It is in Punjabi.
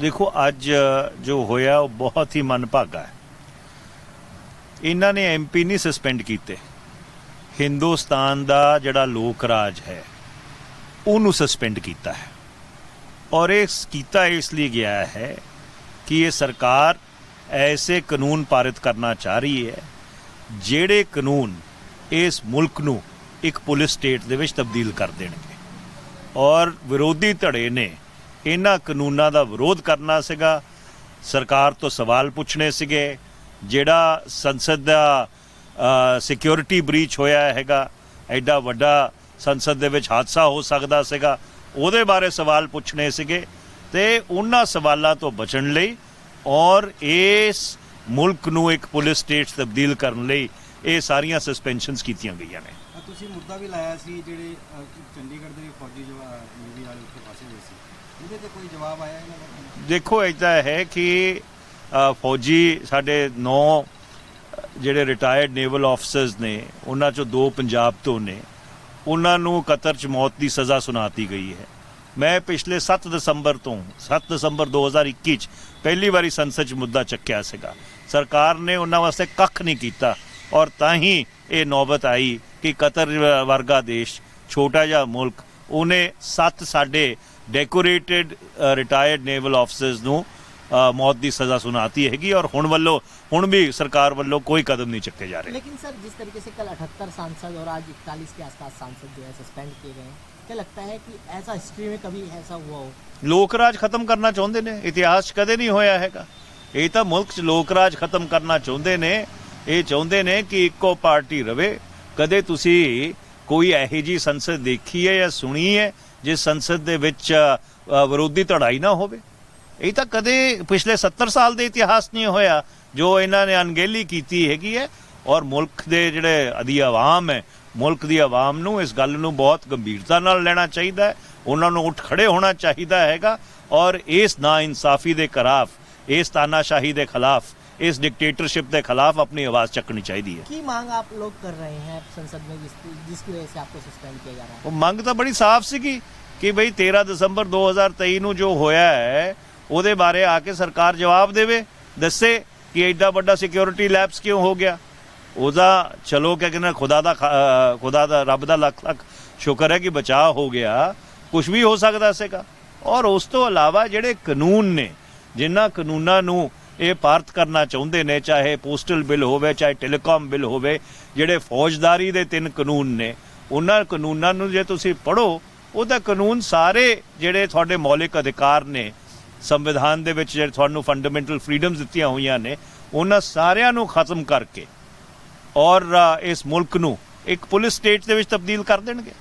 ਦੇਖੋ, ਅੱਜ ਜੋ ਹੋਇਆ, ਉਹ ਬਹੁਤ ਹੀ ਮਨਭਾਗਾ ਹੈ। ਇਹਨਾਂ ਨੇ ਐਮਪੀ ਨਹੀਂ ਸਸਪੈਂਡ ਕੀਤੇ। ਹਿੰਦੁਸਤਾਨ ਦਾ ਜਿਹੜਾ ਲੋਕ ਰਾਜ ਹੈ, ਉਹਨੂੰ ਸਸਪੈਂਡ ਕੀਤਾ ਹੈ। ਔਰ ਇਹ ਕੀਤਾ ਇਸ ਲਈ ਗਿਆ ਹੈ ਕਿ ਇਹ ਸਰਕਾਰ ਐਸੇ ਕਾਨੂੰਨ ਪਾਰਿਤ ਕਰਨਾ ਚਾਹ ਰਹੀ ਹੈ, ਜਿਹੜੇ ਕਾਨੂੰਨ ਇਸ ਮੁਲਕ ਨੂੰ ਇੱਕ ਪੁਲਿਸ ਸਟੇਟ ਦੇ ਵਿੱਚ ਤਬਦੀਲ ਕਰ ਦੇਣਗੇ। ਔਰ ਵਿਰੋਧੀ ਧੜੇ ਨੇ ਇਹਨਾਂ ਕਾਨੂੰਨਾਂ ਦਾ ਵਿਰੋਧ ਕਰਨਾ ਸੀਗਾ। ਸਰਕਾਰ ਤੋਂ ਸਵਾਲ ਪੁੱਛਣੇ ਸੀਗੇ, ਜਿਹੜਾ ਸੰਸਦ ਦਾ ਸਿਕਿਉਰਿਟੀ ਬ੍ਰੀਚ ਹੋਇਆ ਹੈਗਾ, ਐਡਾ ਵੱਡਾ ਸੰਸਦ ਦੇ ਵਿੱਚ ਹਾਦਸਾ ਹੋ ਸਕਦਾ ਸੀਗਾ, ਉਹਦੇ ਬਾਰੇ ਸਵਾਲ ਪੁੱਛਣੇ ਸੀਗੇ। ਤੇ ਉਹਨਾਂ ਸਵਾਲਾਂ ਤੋਂ ਬਚਣ ਲਈ ਔਰ ਇਸ ਮੁਲਕ ਨੂੰ ਇੱਕ ਪੁਲਿਸ ਸਟੇਟ 'ਚ ਤਬਦੀਲ ਕਰਨ ਲਈ ਇਹ ਸਾਰੀਆਂ ਸਸਪੈਂਸ਼ਨਸ ਕੀਤੀਆਂ ਗਈਆਂ ਨੇ। ਤੁਸੀਂ ਮੁੱਦਾ ਵੀ ਲਾਇਆ ਸੀ ਜਿਹੜੇ ਚੰਡੀਗੜ੍ਹ ਦੇ ਫੌਜੀ ਜਵਾ ਵਾਲੇ ਉੱਥੇ ਫਸੇ ਹੋਏ ਸੀ। ਉਹਦੇ ਤੇ ਕੋਈ ਜਵਾਬ ਆਇਆ ਇਹਨਾਂ ਦਾ? ਦੇਖੋ ਇਦਾਂ ਹੈ ਕਿ ਫੌਜੀ ਸਾਡੇ 9 ਜਿਹੜੇ ਰਿਟਾਇਰਡ ਨੇਵਲ ਆਫਸਰਸ ਨੇ, ਉਹਨਾਂ ਚੋਂ ਦੋ ਪੰਜਾਬ ਤੋਂ ਨੇ। ਉਹਨਾਂ ਨੂੰ ਕਤਰ ਚ ਮੌਤ ਦੀ ਸਜ਼ਾ ਸੁਣਾਤੀ ਗਈ ਹੈ। ਮੈਂ ਪਿਛਲੇ 7 ਦਸੰਬਰ ਤੋਂ 7 ਦਸੰਬਰ 2021 ਚ ਪਹਿਲੀ ਵਾਰੀ ਸੰਸਦ ਚ ਮੁੱਦਾ ਚੱਕਿਆ ਸੀਗਾ। ਸਰਕਾਰ ਨੇ ਉਹਨਾਂ ਵਾਸਤੇ ਕੱਖ ਨਹੀਂ ਕੀਤਾ ਔਰ ਤਾਂ ਹੀ ਇਹ ਨੌਬਤ ਆਈ ਕਿ ਕਤਰ ਵਰਗਾ ਦੇਸ਼ ਛੋਟਾ ਜਿਹਾ ਮੁਲਕ ਉਹਨੇ ਸੱਤ ਸਾਡੇ ਡੈਕੋਰੇਟਿਡ ਰਿਟਾਇਰਡ ਨੇਵਲ ਆਫਸਰਸ ਨੂੰ ਅ, ਮੌਤ ਦੀ ਸਜ਼ਾ ਸੁਣਾਤੀ ਹੈਗੀ ਔਰ ਹੁਣ ਵੱਲੋਂ ਹੁਣ ਵੀ ਸਰਕਾਰ ਵੱਲੋਂ ਕੋਈ ਕਦਮ ਨਹੀਂ ਚੱਕੇ ਜਾ ਰਹੇ लेकिन सर जिस तरीके से कल 78 सांसद और आज 41 के आसपास सांसद जो है सस्पेंड किए गए हैं क्या लगता है कि ऐसा हिस्ट्री में कभी ऐसा हुआ हो ਲੋਕ ਰਾਜ ਖਤਮ ਕਰਨਾ ਚਾਹੁੰਦੇ ਨੇ ਇਤਿਹਾਸ 'ਚ ਕਦੇ ਨਹੀਂ ਹੋਇਆ ਹੈਗਾ ਇਹ ਤਾਂ ਮੁਲਕ 'ਚ ਲੋਕ ਰਾਜ ਖਤਮ ਕਰਨਾ ਚਾਹੁੰਦੇ ਨੇ ਇਹ ਚਾਹੁੰਦੇ ਨੇ ਕਿ ਇੱਕੋ ਪਾਰਟੀ ਰਵੇ ਕਦੇ ਤੁਸੀਂ ਕੋਈ ਇਹੋ ਜੀ ਸੰਸਦ ਦੇਖੀ ਹੈ ਜਾਂ ਸੁਣੀ ਹੈ ਜਿਸ ਸੰਸਦ ਦੇ ਵਿੱਚ ਵਿਰੋਧੀ ਧੜਾਈ ਨਾ ਹੋਵੇ? ਇਹ ਤਾਂ ਕਦੇ ਪਿਛਲੇ 70 ਸਾਲ ਦੇ ਇਤਿਹਾਸ ਨਹੀਂ ਹੋਇਆ ਜੋ ਇਹਨਾਂ ਨੇ ਅਣਗਹਿਲੀ ਕੀਤੀ ਹੈਗੀ ਹੈ ਔਰ ਮੁਲਕ ਦੇ ਜਿਹੜੇ ਅਦੀ ਆਵਾਮ ਹੈ, ਮੁਲਕ ਦੀ ਆਵਾਮ ਨੂੰ ਇਸ ਗੱਲ ਨੂੰ ਬਹੁਤ ਗੰਭੀਰਤਾ ਨਾਲ ਲੈਣਾ ਚਾਹੀਦਾ ਹੈ, ਉਹਨਾਂ ਨੂੰ ਉੱਠ ਖੜੇ ਹੋਣਾ ਚਾਹੀਦਾ ਹੈਗਾ ਔਰ ਇਸ ਨਾ ਇਨਸਾਫੀ ਦੇ ਖਿਲਾਫ, ਇਸ ਤਾਨਾਸ਼ਾਹੀ ਦੇ ਖਿਲਾਫ ਇਸ ਡਿਕਟੇਟਰਸ਼ਿਪ ਦੇ ਖਿਲਾਫ ਆਪਣੀ ਆਵਾਜ਼ ਚੱਕਣੀ ਚਾਹੀਦੀ ਹੈ की मांग आप लोग कर रहे हैं संसद में जिस जिसकी वजह से आपको सस्पेंड किया जा रहा है ਉਹ ਮੰਗ ਤਾਂ ਬੜੀ ਸਾਫ਼ ਸੀਗੀ ਕਿ ਬਈ 13 ਦਸੰਬਰ 2023 ਨੂੰ ਜੋ ਹੋਇਆ ਹੈ ਉਹਦੇ ਬਾਰੇ ਆ ਕੇ ਸਰਕਾਰ ਜਵਾਬ ਦੇਵੇ ਦੱਸੇ ਕਿ ਐਡਾ ਵੱਡਾ ਸਿਕਿਉਰਿਟੀ ਲੈਪਸ ਕਿਉਂ ਹੋ ਗਿਆ ਉਹਦਾ ਚਲੋ ਕਿ ਕਹਿੰਦਾ ਖੁਦਾ ਦਾ ਖ- ਅਹ ਖੁਦਾ ਦਾ ਰੱਬ ਦਾ ਲੱਖ ਲੱਖ ਸ਼ੁਕਰ ਹੈ ਕਿ ਬਚਾਅ ਹੋ ਗਿਆ ਕੁਝ ਵੀ ਹੋ ਸਕਦਾ ਸੀਗਾ ਔਰ ਉਸ ਤੋਂ ਇਲਾਵਾ ਜਿਹੜੇ ਕਾਨੂੰਨ ਨੇ ਜਿਨ੍ਹਾਂ ਕਾਨੂੰਨਾਂ ਨੂੰ ਇਹ ਪਾਰਤ ਕਰਨਾ ਚਾਹੁੰਦੇ ਨੇ, ਚਾਹੇ ਪੋਸਟਲ ਬਿੱਲ ਹੋਵੇ, ਚਾਹੇ ਟੈਲੀਕਾਮ ਬਿੱਲ ਹੋਵੇ, ਜਿਹੜੇ ਫੌਜਦਾਰੀ ਦੇ ਤਿੰਨ ਕਾਨੂੰਨ ਨੇ। ਉਹਨਾਂ ਕਾਨੂੰਨਾਂ ਨੂੰ ਜੇ ਤੁਸੀਂ ਪੜੋ ਉਹਦਾ ਕਾਨੂੰਨ ਸਾਰੇ ਜਿਹੜੇ ਤੁਹਾਡੇ ਮੌਲਿਕ ਅਧਿਕਾਰ ਨੇ, ਸੰਵਿਧਾਨ ਦੇ ਵਿੱਚ ਜਿਹੜੇ ਤੁਹਾਨੂੰ ਫੰਡਾਮੈਂਟਲ ਫਰੀडम्स ਦਿੱਤੀਆਂ ਹੋਈਆਂ ਨੇ, ਉਹਨਾਂ ਸਾਰਿਆਂ ਨੂੰ ਖਤਮ ਕਰਕੇ ਔਰ ਇਸ ਮੁਲਕ ਨੂੰ ਇੱਕ ਪੁਲਿਸ ਸਟੇਟ ਦੇ ਵਿੱਚ ਤਬਦੀਲ ਕਰ ਦੇਣਗੇ।